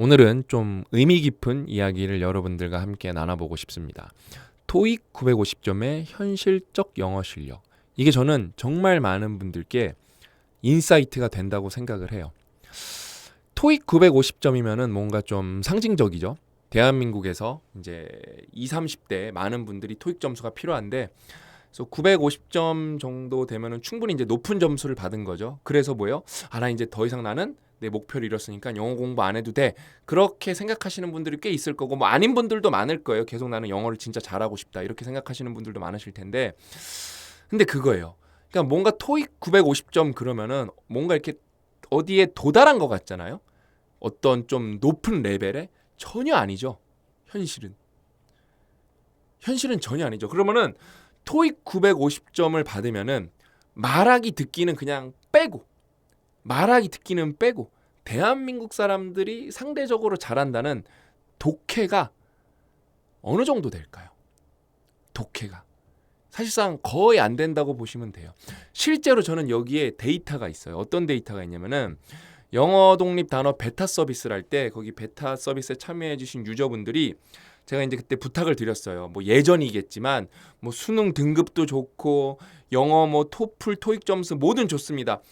오늘은 좀 의미 깊은 이야기를 여러분들과 함께 나눠보고 싶습니다. 토익 950점의 현실적 영어 실력. 이게 저는 정말 많은 분들께 인사이트가 된다고 생각을 해요. 토익 950점이면은 뭔가 좀 상징적이죠. 대한민국에서 이제 20, 30대 많은 분들이 토익 점수가 필요한데 그래서 950점 정도 되면은 충분히 이제 높은 점수를 받은 거죠. 그래서 뭐요? 아, 나 이제 더 이상 나는 내 목표를 이뤘으니까 영어 공부 안 해도 돼. 그렇게 생각하시는 분들이 꽤 있을 거고 뭐 아닌 분들도 많을 거예요. 계속 나는 영어를 진짜 잘하고 싶다. 이렇게 생각하시는 분들도 많으실 텐데 근데 그거예요. 그러니까 뭔가 토익 950점 그러면은 뭔가 이렇게 어디에 도달한 것 같잖아요. 어떤 좀 높은 레벨에 전혀 아니죠. 현실은 현실은 전혀 아니죠. 그러면은 토익 950점을 받으면은 말하기 듣기는 그냥 빼고 말하기 듣기는 빼고 대한민국 사람들이 상대적으로 잘한다는 독해가 어느 정도 될까요? 독해가 사실상 거의 안 된다고 보시면 돼요. 실제로 저는 여기에 데이터가 있어요. 어떤 데이터가 있냐면은 영어 독립 단어 베타 서비스를 할 때 거기 베타 서비스에 참여해 주신 유저분들이 제가 이제 그때 부탁을 드렸어요. 뭐 예전이겠지만 뭐 수능 등급도 좋고 영어 뭐 토플 토익 점수 뭐든 좋습니다.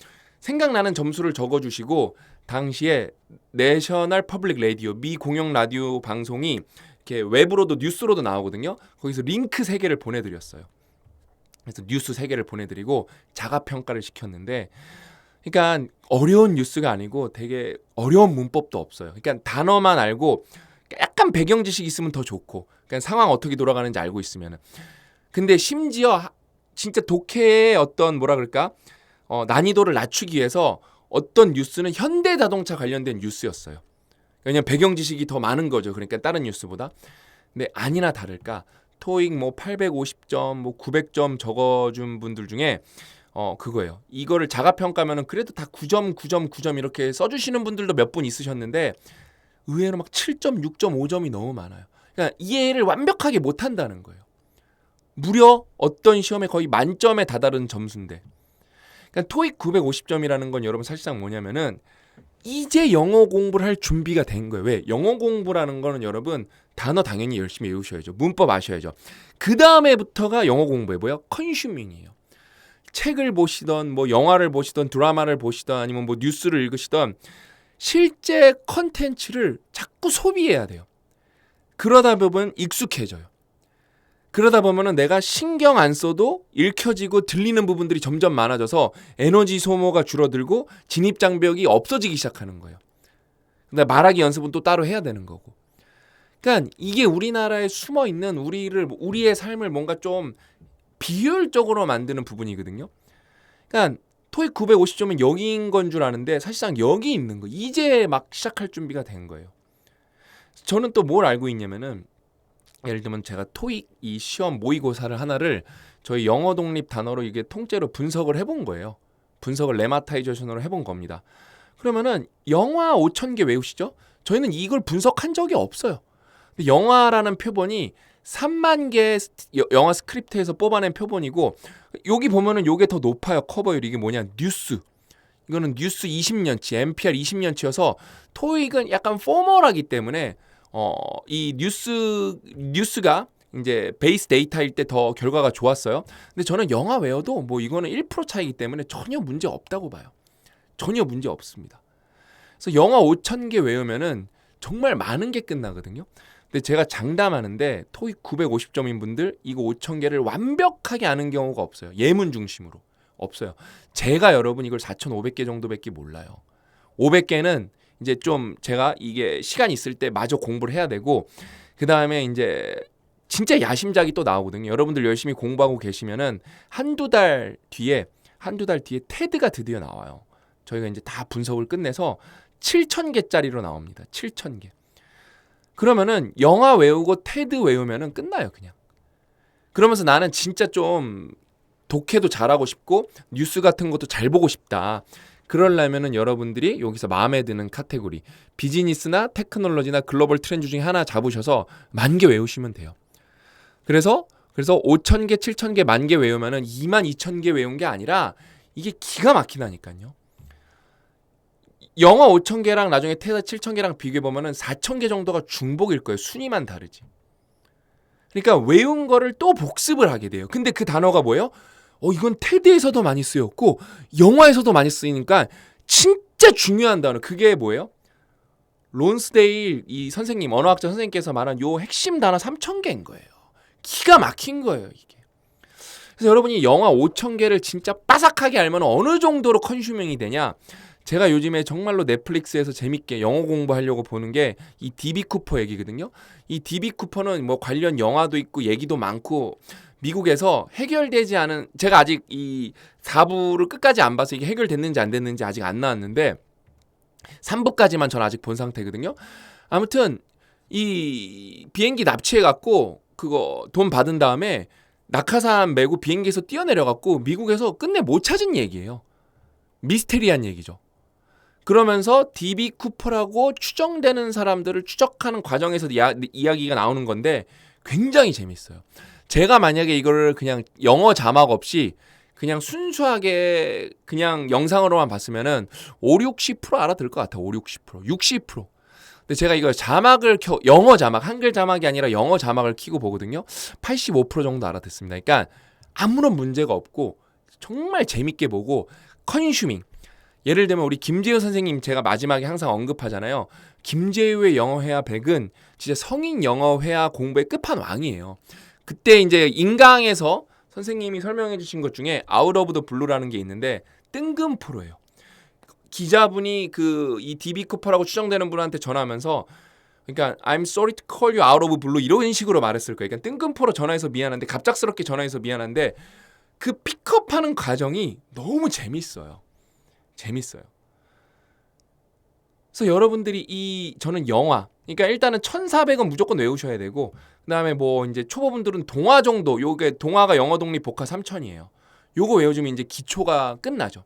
생각나는 점수를 적어 주시고 당시에 내셔널 퍼블릭 라디오 미 공영 라디오 방송이 이렇게 외부로도 뉴스로도 나오거든요. 거기서 링크 세 개를 보내 드렸어요. 그래서 뉴스 세 개를 보내 드리고 자가 평가를 시켰는데 그러니까 어려운 뉴스가 아니고 되게 어려운 문법도 없어요. 그러니까 단어만 알고 약간 배경 지식 있으면 더 좋고 그러니까 상황 어떻게 돌아가는지 알고 있으면은 근데 심지어 진짜 독해의 어떤 뭐라 그럴까 어, 난이도를 낮추기 위해서 어떤 뉴스는 현대 자동차 관련된 뉴스였어요. 왜냐면 배경 지식이 더 많은 거죠. 그러니까 다른 뉴스보다. 근데 아니나 다를까 토익 뭐 850점, 뭐 900점 적어준 분들 중에 어 그거예요. 이거를 자가 평가면은 그래도 다 9점, 9점, 9점 이렇게 써주시는 분들도 몇 분 있으셨는데 의외로 막 7점, 6점, 5점이 너무 많아요. 그러니까 이해를 완벽하게 못 한다는 거예요. 무려 어떤 시험에 거의 만점에 다다른 점수인데. 그러니까 토익 950점이라는 건 여러분 사실상 뭐냐면은 이제 영어 공부를 할 준비가 된 거예요. 왜? 영어 공부라는 거는 여러분 단어 당연히 열심히 외우셔야죠. 문법 아셔야죠. 그 다음에부터가 영어 공부에 뭐야? 컨슈밍이에요. 책을 보시던 뭐 영화를 보시던 드라마를 보시던 아니면 뭐 뉴스를 읽으시던 실제 컨텐츠를 자꾸 소비해야 돼요. 그러다 보면 익숙해져요. 그러다 보면은 내가 신경 안 써도 읽혀지고 들리는 부분들이 점점 많아져서 에너지 소모가 줄어들고 진입 장벽이 없어지기 시작하는 거예요. 근데 말하기 연습은 또 따로 해야 되는 거고. 그러니까 이게 우리나라에 숨어 있는 우리를 우리의 삶을 뭔가 좀 비효율적으로 만드는 부분이거든요. 그러니까 토익 950점은 여기인 건 줄 아는데 사실상 여기 있는 거. 이제 막 시작할 준비가 된 거예요. 저는 또 뭘 알고 있냐면은 예를 들면 제가 토익 이 시험 모의고사를 하나를 저희 영어 독립 단어로 이게 통째로 분석을 해본 거예요. 분석을 레마타이제이션으로 해본 겁니다. 그러면은 영화 5천 개 외우시죠? 저희는 이걸 분석한 적이 없어요. 영화라는 표본이 3만 개 영화 스크립트에서 뽑아낸 표본이고 여기 보면은 요게 더 높아요. 커버율 이게 뭐냐? 뉴스. 이거는 뉴스 20년치, NPR 20년치여서 토익은 약간 포멀하기 때문에 어, 이 뉴스 뉴스가 이제 베이스 데이터일 때 더 결과가 좋았어요. 근데 저는 영화 외워도 뭐 이거는 1% 차이기 때문에 전혀 문제 없다고 봐요. 전혀 문제 없습니다. 그래서 영화 5천 개 외우면은 정말 많은 게 끝나거든요. 근데 제가 장담하는데 토익 950점인 분들 이거 5천 개를 완벽하게 아는 경우가 없어요. 예문 중심으로 없어요. 제가 여러분 이걸 4,500개 정도밖에 몰라요. 500개는 이제 좀 제가 이게 시간 있을 때 마저 공부를 해야 되고 그 다음에 이제 진짜 야심작이 또 나오거든요. 여러분들 열심히 공부하고 계시면은 한두 달 뒤에 한두 달 뒤에 테드가 드디어 나와요. 저희가 이제 다 분석을 끝내서 7천 개짜리로 나옵니다. 7천 개. 그러면은 영화 외우고 테드 외우면은 끝나요, 그냥. 그러면서 나는 진짜 좀 독해도 잘하고 싶고 뉴스 같은 것도 잘 보고 싶다. 그럴려면은 여러분들이 여기서 마음에 드는 카테고리 비즈니스나 테크놀로지나 글로벌 트렌드 중에 하나 잡으셔서 만 개 외우시면 돼요. 그래서 그래서 5천 개, 7천 개, 만 개 외우면은 2만 2천 개 외운 게 아니라 이게 기가 막히다니까요. 영어 5천 개랑 나중에 테사 7천 개랑 비교해 보면은 4천 개 정도가 중복일 거예요. 순위만 다르지. 그러니까 외운 거를 또 복습을 하게 돼요. 근데 그 단어가 뭐예요? 어 이건 테드에서도 많이 쓰였고 영화에서도 많이 쓰이니까 진짜 중요한 단어. 그게 뭐예요? 론스데일 이 선생님 언어학자 선생님께서 말한 요 핵심 단어 3천 개인 거예요. 기가 막힌 거예요, 이게. 그래서 여러분이 영화 5천 개를 진짜 빠삭하게 알면 어느 정도로 컨슈밍이 되냐? 제가 요즘에 정말로 넷플릭스에서 재밌게 영어 공부하려고 보는 게 이 디비 쿠퍼 얘기거든요. 이 디비 쿠퍼는 뭐 관련 영화도 있고 얘기도 많고 미국에서 해결되지 않은 제가 아직 이 4부를 끝까지 안 봐서 이게 해결됐는지 안 됐는지 아직 안 나왔는데 3부까지만 전 아직 본 상태거든요. 아무튼 이 비행기 납치해 갖고 그거 돈 받은 다음에 낙하산 메고 비행기에서 뛰어내려 갖고 미국에서 끝내 못 찾은 얘기예요. 미스테리한 얘기죠. 그러면서 DB 쿠퍼라고 추정되는 사람들을 추적하는 과정에서 이야, 이야기가 나오는 건데 굉장히 재밌어요. 제가 만약에 이거를 그냥 영어 자막 없이 그냥 순수하게 그냥 영상으로만 봤으면은 5, 60% 알아들 것 같아. 5, 60%. 60%. 근데 제가 이거 자막을 켜 영어 자막, 한글 자막이 아니라 영어 자막을 키고 보거든요. 85% 정도 알아듣습니다. 그러니까 아무런 문제가 없고 정말 재밌게 보고 컨슈밍. 예를 들면 우리 김재우 선생님 제가 마지막에 항상 언급하잖아요. 김재우의 영어 회화 100은 진짜 성인 영어 회화 공부의 끝판왕이에요. 그때 이제 인강에서 선생님이 설명해 주신 것 중에 아웃 오브 더 블루라는 게 있는데 뜬금포로예요. 기자분이 그이 DB 쿠퍼라고 추정되는 분한테 전화하면서 그러니까 I'm sorry to call you out of blue 이런 식으로 말했을 거예요. 그러니까 뜬금포로 전화해서 미안한데 갑작스럽게 전화해서 미안한데 그 픽업하는 과정이 너무 재밌어요. 재밌어요. 그래서 여러분들이 이 저는 영화 그러니까 일단은 1,400은 무조건 외우셔야 되고 그다음에 뭐 이제 초보분들은 동화 정도 요게 동화가 영어 독립 복화 3천이에요. 요거 외워주면 이제 기초가 끝나죠.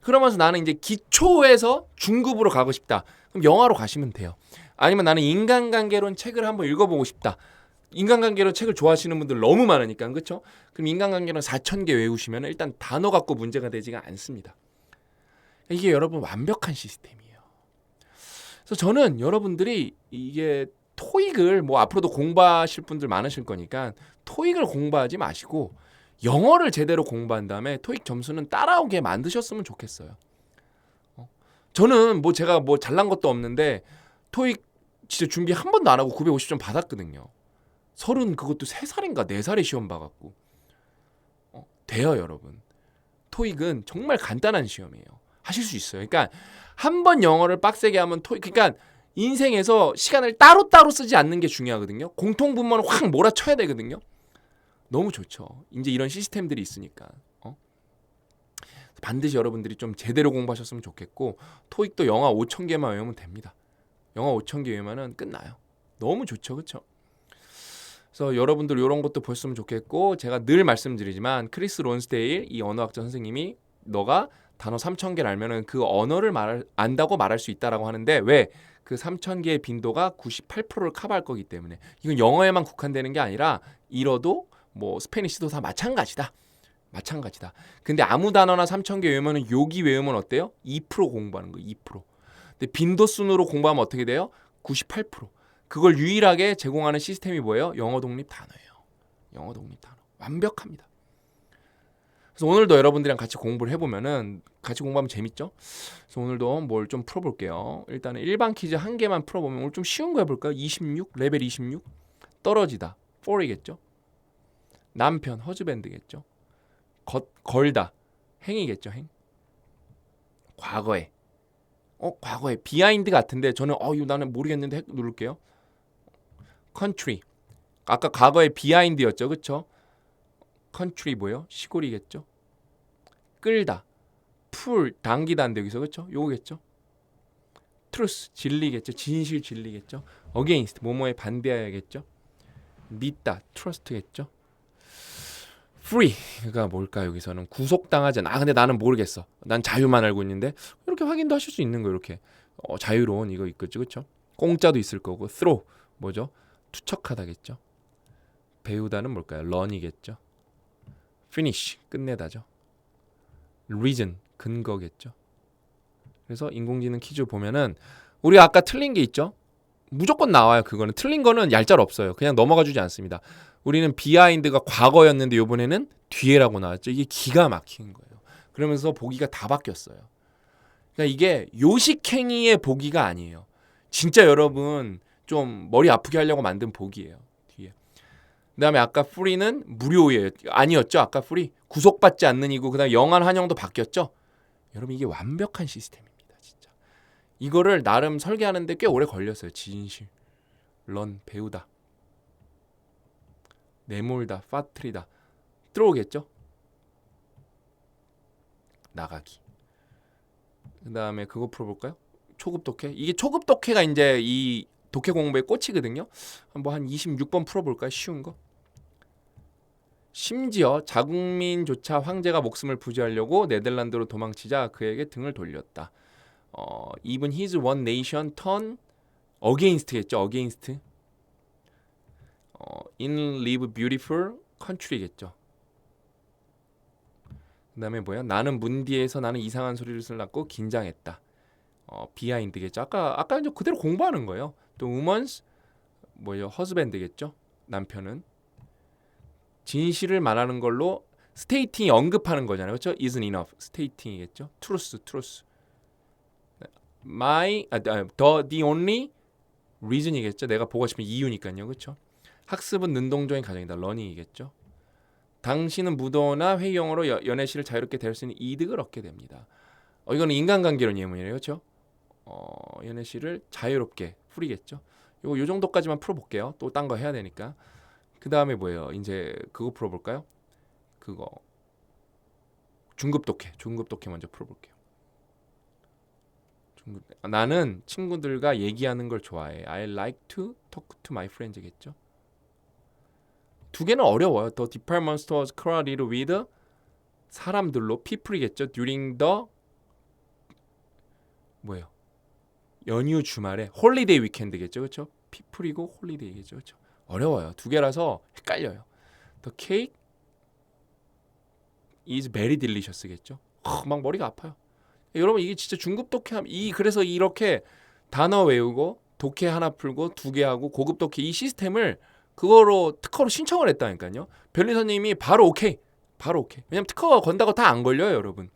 그러면서 나는 이제 기초에서 중급으로 가고 싶다. 그럼 영화로 가시면 돼요. 아니면 나는 인간관계론 책을 한번 읽어보고 싶다. 인간관계론 책을 좋아하시는 분들 너무 많으니까 그렇죠? 그럼 인간관계론 4천 개 외우시면 일단 단어 갖고 문제가 되지가 않습니다. 이게 여러분 완벽한 시스템이에요. 그래서 저는 여러분들이 이게 토익을 뭐 앞으로도 공부하실 분들 많으실 거니까 토익을 공부하지 마시고 영어를 제대로 공부한 다음에 토익 점수는 따라오게 만드셨으면 좋겠어요. 어? 저는 뭐 제가 뭐 잘난 것도 없는데 토익 진짜 준비 한 번도 안 하고 950점 받았거든요. 서른 그것도 세 살인가 네 살에 시험 봐갖고 어, 돼요 여러분. 토익은 정말 간단한 시험이에요. 하실 수 있어요. 그러니까 한 번 영어를 빡세게 하면 토익 그러니까 인생에서 시간을 따로따로 쓰지 않는 게 중요하거든요. 공통 분모는 확 몰아쳐야 되거든요. 너무 좋죠. 이제 이런 시스템들이 있으니까. 어? 반드시 여러분들이 좀 제대로 공부하셨으면 좋겠고 토익도 영어 5천 개만 외우면 됩니다. 영어 5천 개 외우면은 끝나요. 너무 좋죠, 그렇죠? 그래서 여러분들 이런 것도 보셨으면 좋겠고 제가 늘 말씀드리지만 크리스 론스데일 이 언어학자 선생님이 너가 단어 3천 개를 알면은 그 언어를 말 안다고 말할 수 있다라고 하는데 왜? 그 3천 개의 빈도가 98%를 커버할 거기 때문에 이건 영어에만 국한되는 게 아니라 잃어도 뭐 스페니쉬도 다 마찬가지다. 마찬가지다. 근데 아무 단어나 3천 개 외우면은 여기 외우면 어때요? 2% 공부하는 거 2%. 근데 빈도 순으로 공부하면 어떻게 돼요? 98%. 그걸 유일하게 제공하는 시스템이 뭐예요? 영어 독립 단어예요. 영어 독립 단어. 완벽합니다. 그래서 오늘도 여러분들이랑 같이 공부를 해보면은 같이 공부하면 재밌죠? 그래서 오늘도 뭘 좀 풀어볼게요. 일단은 일반 퀴즈 한 개만 풀어보면 오늘 좀 쉬운 거 해볼까요? 26 레벨 26 떨어지다 4이겠죠? 남편 허즈밴드겠죠. 걷, 걸다 행이겠죠 행. 과거에 어 과거에 비하인드 같은데 저는 어 이거 나는 모르겠는데 누를게요. country 아까 과거에 비하인드였죠 그쵸? country 뭐요? 시골이겠죠. 끌다 풀 당기다인데 여기서 그쵸? 요거겠죠. truth 진리겠죠. 진실 진리겠죠. against 뭐뭐에 반대하야겠죠. 믿다 trust겠죠. free가 뭘까 여기서는 구속당하지 않아. 아, 근데 나는 모르겠어. 난 자유만 알고 있는데 이렇게 확인도 하실 수 있는 거 이렇게 어, 자유로운 이거 있겠죠, 그렇죠? 공짜도 있을 거고 throw 뭐죠? 투척하다겠죠. 배우다는 뭘까요? 런이겠죠. finish 끝내다죠. Reason 근거겠죠. 그래서 인공지능 퀴즈 보면은 우리 아까 틀린 게 있죠. 무조건 나와요. 그거는 틀린 거는 얄짤 없어요. 그냥 넘어가 주지 않습니다. 우리는 비하인드가 과거였는데 이번에는 뒤에라고 나왔죠. 이게 기가 막힌 거예요. 그러면서 보기가 다 바뀌었어요. 그러니까 이게 요식행위의 보기가 아니에요. 진짜 여러분 좀 머리 아프게 하려고 만든 보기예요. 그다음에 아까 프리는 무료예요. 아니었죠? 아까 프리 구속받지 않는 이고 그다음 에 영한 한영도 바뀌었죠? 여러분 이게 완벽한 시스템입니다, 진짜. 이거를 나름 설계하는데 꽤 오래 걸렸어요. 진실, 런, 배우다, 내몰다, 파트리다 들어오겠죠? 나가기. 그다음에 그거 풀어볼까요? 초급 독해. 이게 초급 독해가 이제 이 독해 공부의 꽃이거든요. 한번 한 26번 풀어볼까요? 쉬운 거. 심지어 자국민조차 황제가 목숨을 부지하려고 네덜란드로 도망치자 그에게 등을 돌렸다. 어, even his one nation turn against겠죠. against. 어, in live beautiful country겠죠. 그다음에 뭐야? 나는 문디에서 나는 이상한 소리를 슬났고 긴장했다. 어, 비하인드겠죠. 아까 아까 이제 그대로 공부하는 거예요. 또 woman's 뭐요? husband겠죠. 남편은 진실을 말하는 걸로 스테이팅이 언급하는 거잖아요. 그렇죠? isn't enough. 스테이팅이겠죠. truth, truth. my 아, the, the only reason이겠죠. 내가 보고 싶은 이유니까요. 그렇죠? 학습은 능동적인 과정이다. learning이겠죠. 당신은 무도나 회의용어로 여- 연애 시를 자유롭게 될 수 있는 이득을 얻게 됩니다. 어, 이거는 인간관계론 예문이에요. 그렇죠? 어, 연애 시를 자유롭게 풀이겠죠. 요거 요 정도까지만 풀어 볼게요. 또 딴 거 해야 되니까. 그 다음에 뭐예요? 이제 그거 풀어볼까요? 그거 중급 독해, 중급 독해 먼저 풀어볼게요. 중급 아, 나는 친구들과 얘기하는 걸 좋아해. I like to talk to my friends겠죠. 두 개는 어려워요. The department stores crowded with 사람들로 people이겠죠. During the 뭐예요? 연휴 주말에 홀리데이 위켄드겠죠. 그렇죠? people이고 홀리데이겠죠. 그렇죠? 어려워요. 두 개라서 헷갈려요. The cake is very delicious겠죠. 어, 막 머리가 아파요. 여러분 이게 진짜 중급 독해 이 그래서 이렇게 단어 외우고 독해 하나 풀고 두 개 하고 고급 독해 이 시스템을 그거로 특허로 신청을 했다니까요. 변리사님이 바로 오케이. 바로 오케이. 왜냐면 특허가 건다고 다 안 걸려요, 여러분.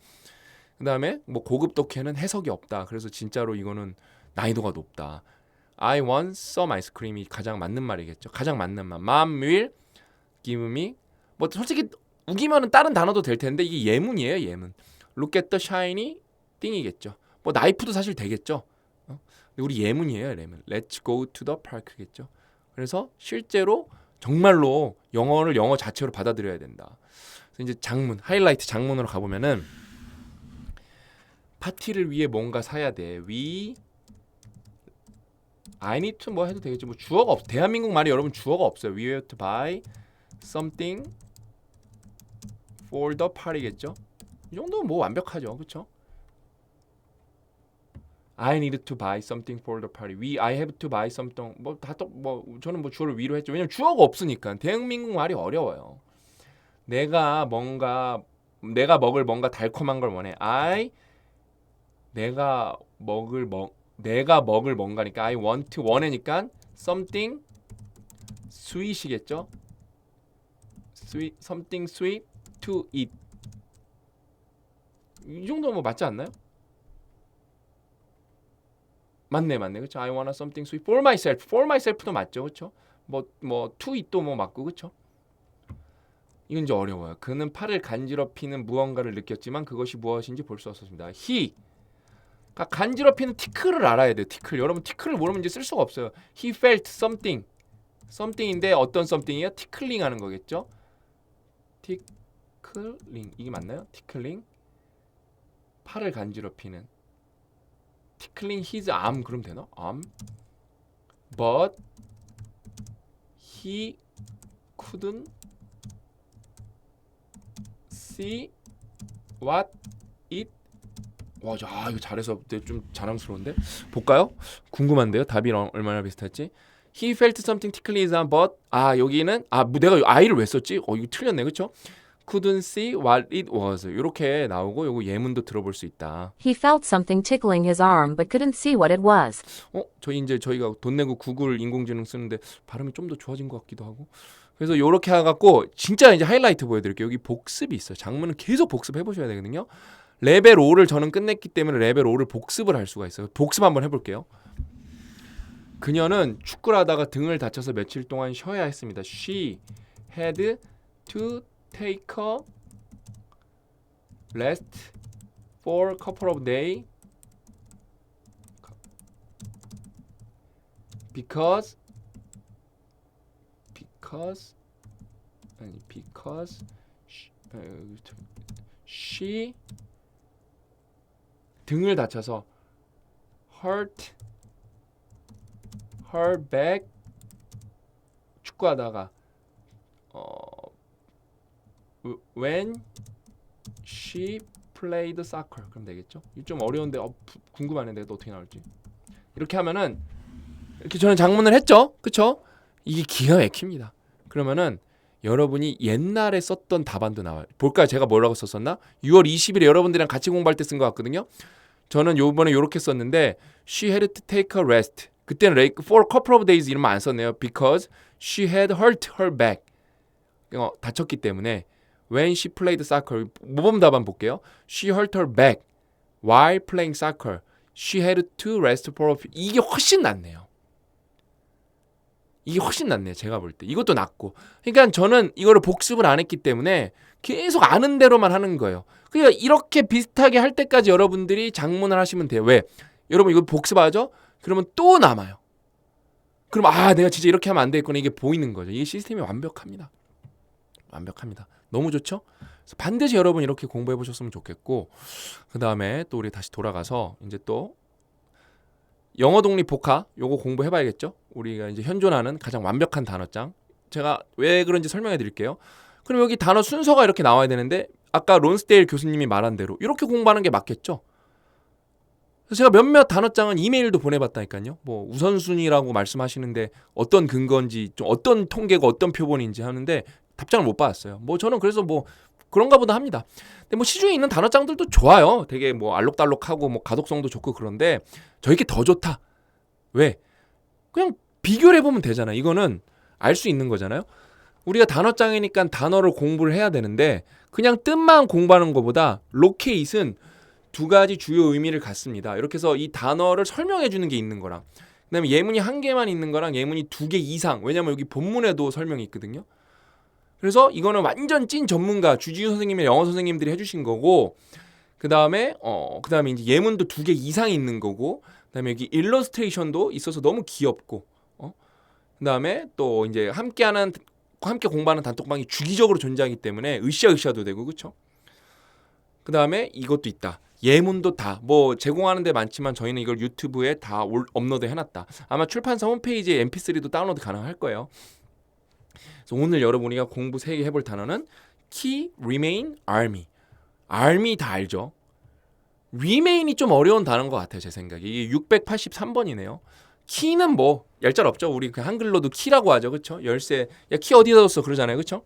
그다음에 뭐 고급 독해는 해석이 없다. 그래서 진짜로 이거는 난이도가 높다. I want some ice cream이 가장 맞는 말이겠죠. 가장 맞는 말. Mom will give me 뭐 솔직히 우기면은 다른 단어도 될 텐데 이게 예문이에요, 예문. Look at the shiny thing이겠죠. 뭐 나이프도 사실 되겠죠. 어? 우리 예문이에요, 예문. Let's go to the park겠죠. 그래서 실제로 정말로 영어를 영어 자체로 받아들여야 된다. 그래서 이제 장문, 하이라이트 장문으로 가보면은 파티를 위해 뭔가 사야 돼. We I need to 뭐 해도 되겠지. 뭐 주어가 없. 대한민국 말이 여러분 주어가 없어요. We have to buy something for the party겠죠. 이 정도면 뭐 완벽하죠. 그렇죠? I need to buy something for the party. We I have to buy something. 뭐 다 또 뭐 저는 뭐 주어를 위로 했죠. 왜냐면 주어가 없으니까 대한민국 말이 어려워요. 내가 뭔가 내가 먹을 뭔가 달콤한 걸 원해. I 내가 먹을 먹 내가 먹을 뭔가니까 I want to 원해니까 something sweet이겠죠. sweet something sweet to eat. 이 정도 뭐 맞지 않나요? 맞네 맞네 그렇죠. I want something sweet for myself. for myself도 맞죠 그렇죠. 뭐뭐 to eat도 뭐 맞고 그렇죠. 이건 이제 어려워요. 그는 팔을 간지럽히는 무언가를 느꼈지만 그것이 무엇인지 볼 수 없었습니다. he 그러니까 간지럽히는 티클을 알아야 돼요. 티클. 여러분 티클을 모르면 이제 쓸 수가 없어요. He felt something. something인데 어떤 something이요? 티클링 하는 거겠죠? 티클링. 이게 맞나요? 티클링. 팔을 간지럽히는. tickling his arm 그럼 되나? arm. But he couldn't see what it 와, 야, 이거 잘해서 좀 자랑스러운데? 볼까요? 궁금한데요. 답이 얼- 얼마나 비슷할지. He felt something tickling his arm, but 아 여기는 아뭐 내가 아이를 왜 썼지? 어 이거 틀렸네, 그렇죠? couldn't see what it was. 이렇게 나오고 요거 예문도 들어볼 수 있다. He felt something tickling his arm but couldn't see what it was. 어, 저희 이제 저희가 돈 내고 구글 인공지능 쓰는데 발음이 좀 더 좋아진 것 같기도 하고. 그래서 요렇게 해갖고 진짜 이제 하이라이트 보여드릴게요. 여기 복습이 있어요. 장문은 계속 복습해 보셔야 되거든요. 레벨 5를 저는 끝냈기 때문에 레벨 5를 복습을 할 수가 있어요. 복습 한번 해볼게요. 그녀는 축구를 하다가 등을 다쳐서 며칠 동안 쉬어야 했습니다. She had to take a rest for a couple of days because because 아니 because she, 저- she 등을 다쳐서 hurt her back 축구하다가 어 when she played soccer 그럼 되겠죠? 이좀 어려운데 어, 부- 궁금하네 내가 또 어떻게 나올지 이렇게 하면은 이렇게 저는 장문을 했죠. 그쵸? 이게 기가 막힙니다. 그러면은 여러분이 옛날에 썼던 답안도 나와요. 볼까요? 제가 뭐라고 썼었나? 6월 20일에 여러분들이랑 같이 공부할 때 쓴 것 같거든요. 저는 요번에 요렇게 썼는데 she had to take a rest. 그때는 like for a couple of days 이런 말 안 썼네요. because she had hurt her back. 어, 다쳤기 때문에 when she played soccer 모범 답안 볼게요. she hurt her back while playing soccer. she had to rest for a few. 이게 훨씬 낫네요. 이게 훨씬 낫네요. 제가 볼 때. 이것도 낫고. 그러니까 저는 이거를 복습을 안 했기 때문에 계속 아는 대로만 하는 거예요. 그러니까 이렇게 비슷하게 할 때까지 여러분들이 장문을 하시면 돼요. 왜? 여러분 이거 복습하죠? 그러면 또 남아요. 그럼 아 내가 진짜 이렇게 하면 안 되겠구나 이게 보이는 거죠. 이게 시스템이 완벽합니다. 완벽합니다. 너무 좋죠? 반드시 여러분 이렇게 공부해 보셨으면 좋겠고 그 다음에 또 우리 다시 돌아가서 이제 또 영어 독립 복화 요거 공부해 봐야겠죠? 우리가 이제 현존하는 가장 완벽한 단어장. 제가 왜 그런지 설명해 드릴게요. 그럼 여기 단어 순서가 이렇게 나와야 되는데 아까 론스데일 교수님이 말한 대로 이렇게 공부하는 게 맞겠죠? 제가 몇몇 단어장은 이메일도 보내봤다니까요. 뭐 우선순위라고 말씀하시는데 어떤 근거인지 좀 어떤 통계가 어떤 표본인지 하는데 답장을 못 받았어요. 뭐 저는 그래서 뭐 그런가 보다 합니다. 근데 뭐 시중에 있는 단어장들도 좋아요. 되게 뭐 알록달록하고 뭐 가독성도 좋고 그런데 저에게 더 좋다. 왜? 그냥 비교를 해보면 되잖아. 이거는 알 수 있는 거잖아요. 우리가 단어장이니까 단어를 공부를 해야 되는데 그냥 뜻만 공부하는 것보다 로케이트는 두 가지 주요 의미를 갖습니다. 이렇게 해서 이 단어를 설명해 주는 게 있는 거랑 그다음에 예문이 한 개만 있는 거랑 예문이 두 개 이상 왜냐면 여기 본문에도 설명이 있거든요. 그래서 이거는 완전 찐 전문가 주지우 선생님의 영어 선생님들이 해주신 거고 그 다음에 어 그 다음에 이제 예문도 두 개 이상 있는 거고 그 다음에 여기 일러스트레이션도 있어서 너무 귀엽고 어 그 다음에 또 이제 함께하는 함께 공부하는 단톡방이 주기적으로 존재하기 때문에 으쌰으쌰도 되고 그렇죠. 그 다음에 이것도 있다. 예문도 다 뭐 제공하는 데 많지만 저희는 이걸 유튜브에 다 올, 업로드 해놨다. 아마 출판사 홈페이지에 mp3도 다운로드 가능할 거예요. 그래서 오늘 여러분이가 공부 세 개 해볼 단어는 key, remain, army. army 다 알죠? remain이 좀 어려운 단어인 것 같아요 제 생각에 이게 683번이네요. 키는 뭐 얄짤 없죠. 우리 그 한글로도 키라고 하죠, 그렇죠? 열쇠, 야 키 어디다 뒀어 그러잖아요, 그렇죠?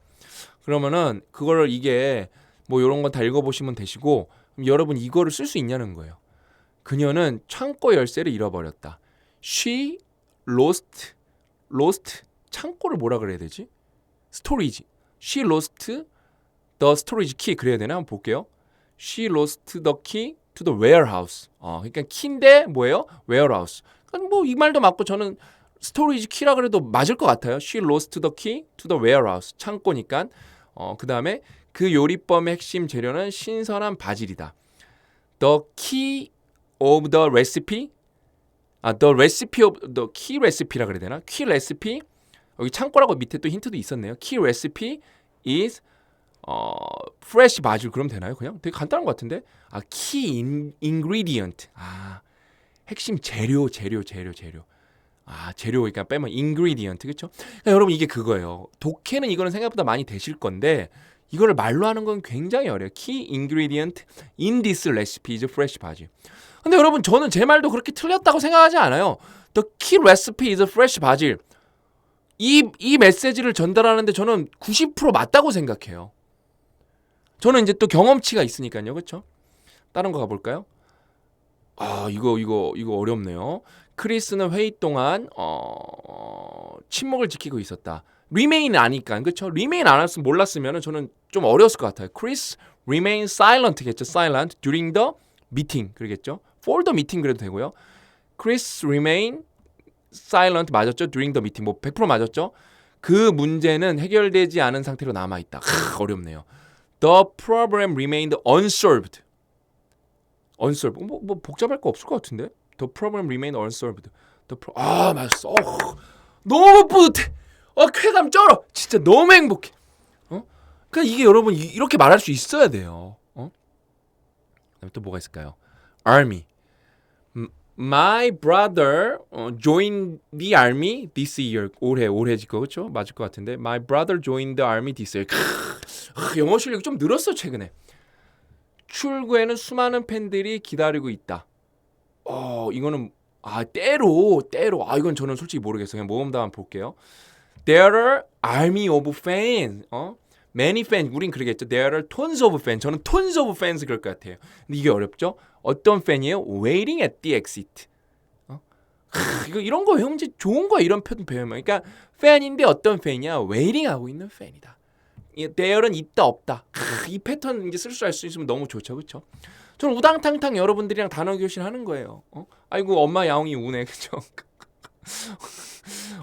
그러면은 그거를 이게 뭐 이런 건 다 읽어보시면 되시고 여러분 이거를 쓸 수 있냐는 거예요. 그녀는 창고 열쇠를 잃어버렸다. She lost, lost 창고를 뭐라 그래야 되지? storage. She lost the storage key 그래야 되나? 한번 볼게요. She lost the key to the warehouse. 어, 그러니까 키인데 뭐예요? warehouse. 그러니까 뭐이 말도 맞고 저는 스토리지 키라 그래도 맞을 것 같아요. She lost the key to the warehouse. 창고니까. 어, 그다음에 그 요리법의 핵심 재료는 신선한 바질이다. The key of the recipe 아, the recipe of the key recipe라 그래야 되나? key recipe 여기 창고라고 밑에 또 힌트도 있었네요. key recipe is 어, fresh 바질 그럼 되나요? 그냥 되게 간단한 것 같은데. 아, key in, ingredient. 아, 핵심 재료, 재료, 재료, 재료. 아, 재료 그러니까 빼면 ingredient 그렇죠? 그러니까 여러분 이게 그거예요. 독해는 이거는 생각보다 많이 되실 건데 이거를 말로 하는 건 굉장히 어려워요. Key ingredient in this recipe is fresh basil. 근데 여러분 저는 제 말도 그렇게 틀렸다고 생각하지 않아요. The key recipe is fresh basil. 이, 이 메시지를 전달하는데 저는 90% 맞다고 생각해요. 저는 이제 또 경험치가 있으니까요. 그렇죠? 다른 거 가볼까요? 아 이거 이거 이거 어렵네요. 크리스는 회의 동안 어, 침묵을 지키고 있었다. remain 아니까 그렇죠? remain 안 했으면 몰랐으면 저는 좀 어려웠을 것 같아요. Chris remain silent겠죠. silent during the meeting 그러겠죠. for the meeting 그래도 되고요. Chris remain silent 맞았죠. during the meeting 뭐 100% 맞았죠. 그 문제는 해결되지 않은 상태로 남아 있다. 어렵네요. The problem remained unsolved. unsolved. 뭐, 뭐 복잡할 거 없을 것 같은데. The problem remained unsolved. The pro... 아 맞았어. 어, 너무 뿌듯해. 어 쾌감 쩔어. 진짜 너무 행복해. 어? 그러니까 이게 여러분 이- 이렇게 말할 수 있어야 돼요. 어? 그다음에 또 뭐가 있을까요? Army. My brother 어, joined the army this year. 올해 올해지 거 그렇죠? 맞을 것 같은데. My brother joined the army this year. 크, 크, 영어 실력이 좀 늘었어 최근에. 출구에는 수많은 팬들이 기다리고 있다. 어 이거는 아 때로 때로 아 이건 저는 솔직히 모르겠어요. 그냥 모험담만 볼게요. There are army of fans. 어? Many fans. 우린 그러겠죠. There are tons of fans. 저는 tons of fans 그럴 것 같아요. 근데 이게 어렵죠? 어떤 팬이에요? Waiting at the exit. 어? 크, 이거 이런 거 이제 좋은 거야. 이런 표현 배우면. 그러니까 팬인데 어떤 팬이야? 웨이팅 하고 있는 팬이다. 이 there는 있다 없다. 크, 이 패턴 이제 쓸 수 할 수 있으면 너무 좋죠. 그렇죠? 저는 우당탕탕 여러분들이랑 단어 교실 하는 거예요. 어? 아이고 엄마 야옹이 우네. 그죠?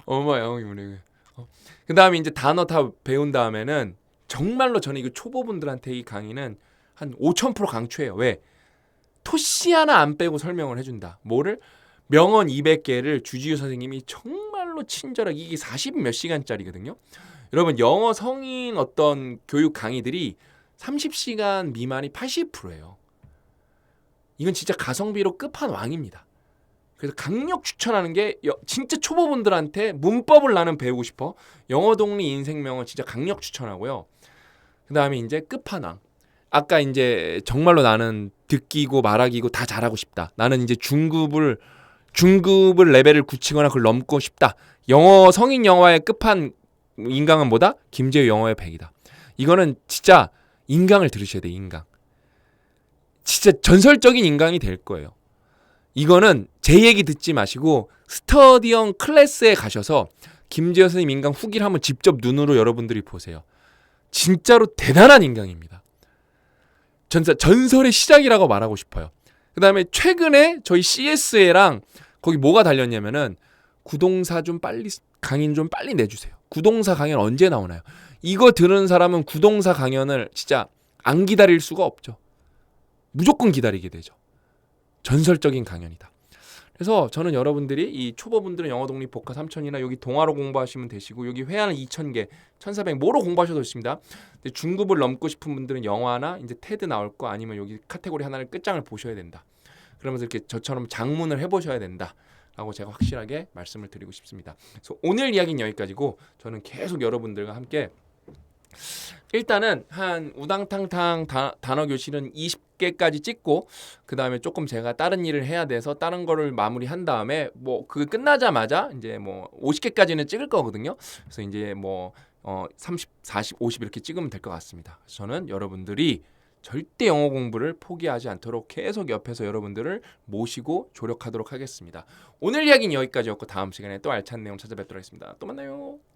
엄마 야옹이 우네. 어. 그다음에 이제 단어 다 배운 다음에는 정말로 저는 이거 초보분들한테 이 강의는 한 5,000% 강추해요. 왜? 토시 하나 안 빼고 설명을 해준다. 뭐를? 명언 200개를 주지우 선생님이 정말로 친절하게 이게 40 몇 시간짜리거든요. 여러분 영어 성인 어떤 교육 강의들이 30시간 미만이 80%예요. 이건 진짜 가성비로 끝판왕입니다. 그래서 강력 추천하는 게 여- 진짜 초보분들한테 문법을 나는 배우고 싶어. 영어 동리 인생명은 진짜 강력 추천하고요. 그 다음에 이제 끝판왕. 아까 이제 정말로 나는 듣기고 말하기고 다 잘하고 싶다. 나는 이제 중급을 중급을 레벨을 굳히거나 그걸 넘고 싶다. 영어 성인 영화의 끝판 인강은 뭐다? 김재우 영어의 100이다. 이거는 진짜 인강을 들으셔야 돼, 인강. 진짜 전설적인 인강이 될 거예요. 이거는 제 얘기 듣지 마시고 스터디형 클래스에 가셔서 김재우 선생님 인강 후기를 한번 직접 눈으로 여러분들이 보세요. 진짜로 대단한 인강입니다. 전사, 전설의 시작이라고 말하고 싶어요. 그 다음에 최근에 저희 CS에랑 거기 뭐가 달렸냐면은 구동사 좀 빨리 강연 좀 빨리 내주세요. 구동사 강연 언제 나오나요? 이거 들은 사람은 구동사 강연을 진짜 안 기다릴 수가 없죠. 무조건 기다리게 되죠. 전설적인 강연이다. 그래서 저는 여러분들이 이 초보분들은 영어 독립 복화 3000이나 여기 동화로 공부하시면 되시고 여기 회화는 2000개, 1400 뭐로 공부하셔도 좋습니다. 근데 중급을 넘고 싶은 분들은 영화나 이제 테드 나올 거 아니면 여기 카테고리 하나를 끝장을 보셔야 된다. 그러면서 이렇게 저처럼 장문을 해 보셔야 된다. 라고 제가 확실하게 말씀을 드리고 싶습니다. 그래서 오늘 이야기는 여기까지고 저는 계속 여러분들과 함께 일단은 한 우당탕탕 다- 단어 교실은 20 개까지 찍고 그 다음에 조금 제가 다른 일을 해야 돼서 다른 거를 마무리한 다음에 뭐 그게 끝나자마자 이제 뭐 50개까지는 찍을 거거든요. 그래서 이제 뭐 어, 30, 40, 50 이렇게 찍으면 될 것 같습니다. 저는 여러분들이 절대 영어 공부를 포기하지 않도록 계속 옆에서 여러분들을 모시고 조력하도록 하겠습니다. 오늘 이야기는 여기까지였고 다음 시간에 또 알찬 내용 찾아뵙도록 하겠습니다. 또 만나요.